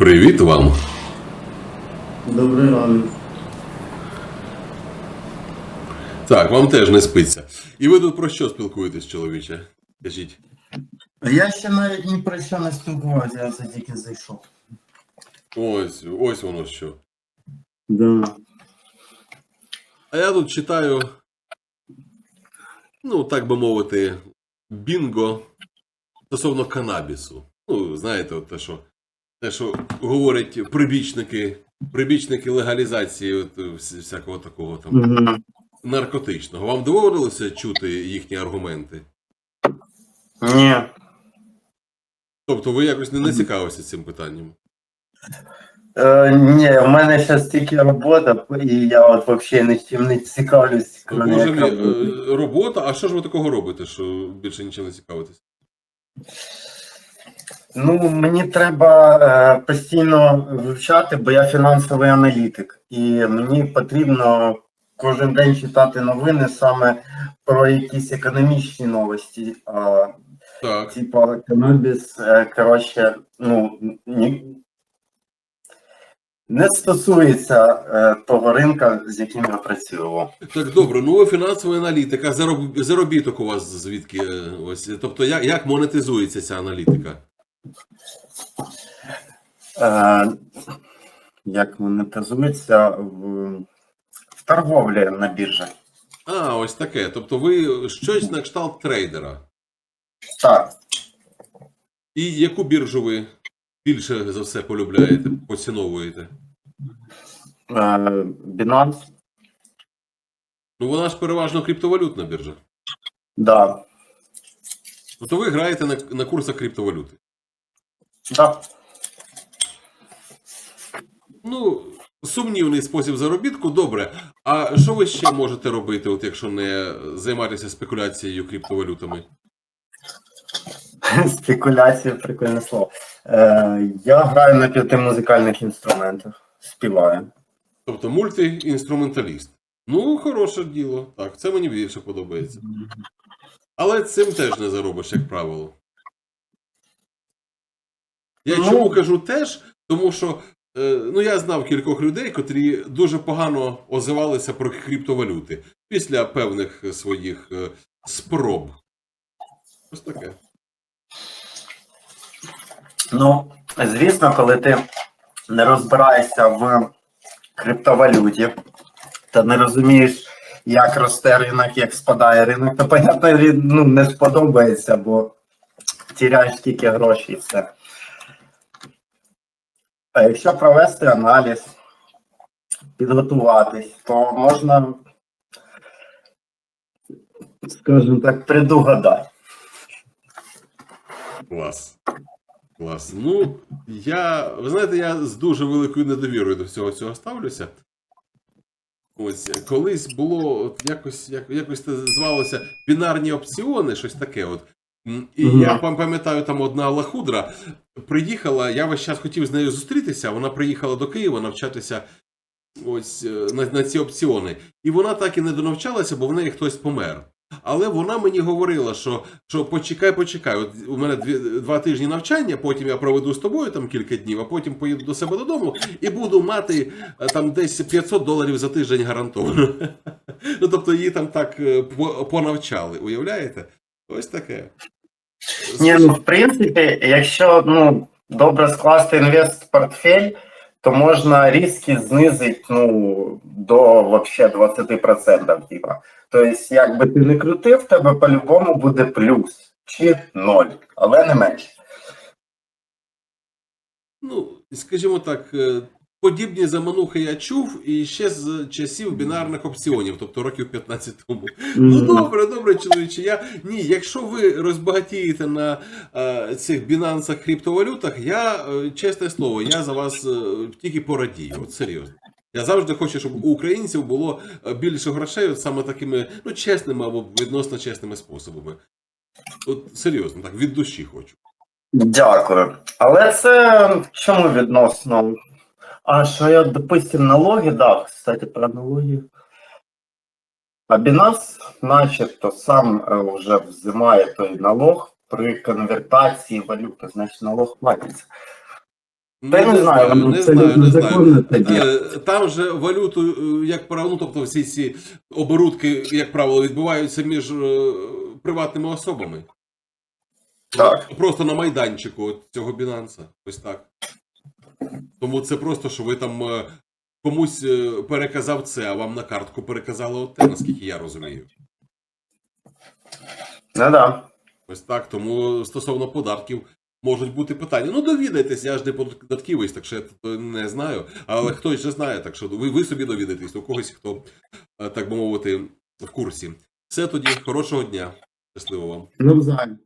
Привіт вам. Добрий ранок. Так, вам теж не спиться. І ви тут про що спілкуєтесь, чоловіче? Кажіть. Я ще навіть ні про що не спілкувався, я це тільки зайшов. Ось, ось воно що. Да. А я тут читаю, ну, так би мовити, бінго стосовно канабісу. Ну, знаєте, от те, що, те, що говорять прибічники, прибічники легалізації от, всякого такого там Угу. наркотичного. Вам доводилося чути їхні аргументи? Ні. Тобто ви якось не націкавилися цим питанням? Е, ні, в мене зараз тільки робота, і я от взагалі ні з чим не цікавлюсь, Ну, крім Боже як мій, роботи. е, робота, а що ж ви такого робите, що більше нічим не цікавитесь? Ну, мені треба е, постійно вивчати, бо я фінансовий аналітик, і мені потрібно кожен день читати новини саме про якісь економічні новості. Так. Типа канабіс, е, коротше, ну ні, не стосується е, того ринка, з яким я працюю. Так, добре, ну ви фінансова аналітика, зароб... заробіток у вас звідки? Ось, тобто, як, як монетизується ця аналітика? Е, як монетизується в, в торговлі на біржі. А, ось таке. Тобто ви щось на кшталт трейдера. Так, І яку біржу ви більше за все полюбляєте, поціновуєте? е, Binance, Ну, вона ж переважно криптовалютна біржа. да. Тобто ви граєте на, на курсах криптовалюти. Да. Ну, сумнівний спосіб заробітку, добре. А що ви ще можете робити, от якщо не займатися спекуляцією криптовалютами? Спекуляція, прикольне слово. Е, я граю на п'яти музикальних інструментах, співаю. Тобто мультиінструменталіст. Ну, хороше діло. Так, це мені більше подобається. Але цим теж не заробиш, як правило. Я Ну. чому кажу теж, тому що е, ну, я знав кількох людей, котрі дуже погано озивалися про криптовалюти після певних своїх е, спроб. Ось таке. Ну, звісно, коли ти не розбираєшся в криптовалюті, та не розумієш, як росте ринок, як спадає ринок, то, понятно, ну, не сподобається, бо тіряєш тільки гроші і все. А якщо провести аналіз, підготуватись, то можна, скажімо так, предугадати. Клас. Клас. Ну, я, ви знаєте, я з дуже великою недовірою до всього цього ставлюся. Ось, колись було от якось, як, якось це звалося бінарні опціони, щось таке. От. І Мгм. я пам- пам'ятаю, там одна лахудра приїхала, я весь час хотів з нею зустрітися, вона приїхала до Києва навчатися ось е, на, на ці опціони. І вона так і не донавчалася, бо в неї хтось помер. Але вона мені говорила, що, що почекай, почекай. От у мене дві, два тижні навчання, потім я проведу з тобою там кілька днів, а потім поїду до себе додому і буду мати е, там десь 500 доларів за тиждень гарантовано. Ну тобто її там так е, понавчали, уявляєте? Ось таке. Ні, ну в принципі, якщо ну, добре скласти інвест портфель, то можна різки знизити ну, до вообще 20%. Типа. Тобто, як би ти не крутив, тебе по-любому буде плюс чи ноль, але не менше. Ну, скажімо так, е, подібні заманухи я чув і ще з часів бінарних опціонів, тобто років 15 тому. Ну добре, добре, чоловіче. Я ні, якщо ви розбагатієте на е, цих бінансах криптовалютах, я е, чесне слово, я за вас е, тільки порадію. От серйозно. Я завжди хочу, щоб у українців було е, більше грошей, от саме такими ну, чесними або відносно чесними способами. От серйозно, так, від душі хочу. Дякую. Але це чому відносно? А що я, допустим, налоги дав, кстати, про налоги. А Binance начебто сам е, вже взимає той налог при конвертації валюти, значить налог платиться. Та я не знаю, не Воно знаю, не знаю. Е, Там же валюту, е, як правило, ну, тобто всі ці оборудки, як правило, відбуваються між е, приватними особами. Так. Просто на майданчику от цього Бінанса. Ось так. Тому це просто, що ви там е, комусь е, переказав це, а вам на картку переказали от те, наскільки я розумію. Ну да. Ось так. Тому стосовно податків можуть бути питання. Ну, довідайтесь, я ж не податківець, так що я не знаю. Але хтось же знає, так що ви, ви собі довідаєтесь, у когось, хто, е, так би мовити, в курсі. Все тоді, хорошого дня. Щасливо вам. Навзаєм.